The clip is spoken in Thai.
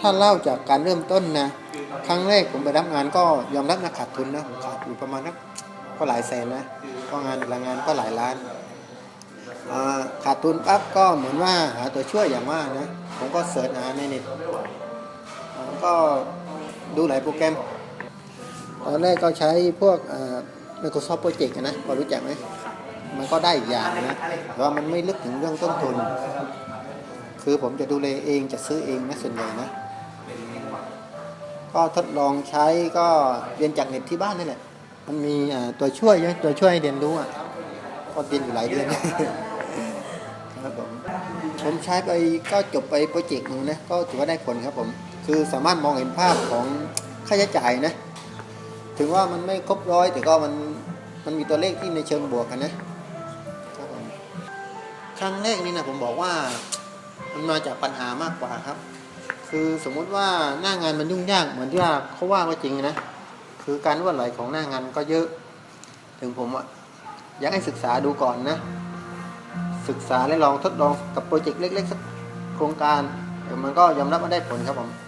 ถ้าเล่าจากการเริ่มต้นนะ ครั้งแรกผมไปรับงานก็ยอมรับนะขาดทุนนะขาดอยู่ประมาณนักก็หลายแสนนะก็งานแต่ละงานก็หลายล้านาขาดทุนปั๊บก็เหมือนว่าหาตัวช่วยอย่างว่านะ ผมก็เสิร์ชหาในเน็ตก็ดูหลายโปรแกรม ตอนแรกก็ใช้พวก Microsoft Project นะพอรู้จักไหม มันก็ได้อีกอย่างนะแต่ว่ามันไม่ลึกถึงเรื่องต้นทุน คือผมจะดูแลเองจะซื้อเองนะส่วนใหญ่นะ ก็ทดลองใช้ก็เรียนจากเน็ตที่บ้านนี่แหละ มันมีอ่าตัวช่วยใช่ไหมตัวช่วยให้เรียนรู้อะก็เรียนอยู่หลายเดือนครับผมผมใช้ไปก็จบไปโปรเจกต์หนึ่งนะก็ถือว่าได้ผลครับผม คือสามารถมองเห็นภาพของค่าใช้จ่ายนะ ถึงว่ามันไม่ครบร้อยแต่ก็มันมันมีตัวเลขที่ในเชิงบวกกันนะครับผมครั้งแรกนี่นะผมบอกว่า มันมาจากปัญหามากกว่าครับ คือสมมุติว่าหน้างานมันยุ่งยากเหมือนที่ว่าเขาว่าก็จริงนะคือการนวดไหลของหน้างานก็เยอะ ถึงผมอะอยากให้ศึกษาดูก่อนนะ ศึกษาและลองทดลองกับโปรเจกต์เล็กๆสักโครงการมันก็ยอมรับว่าได้ผลครับผม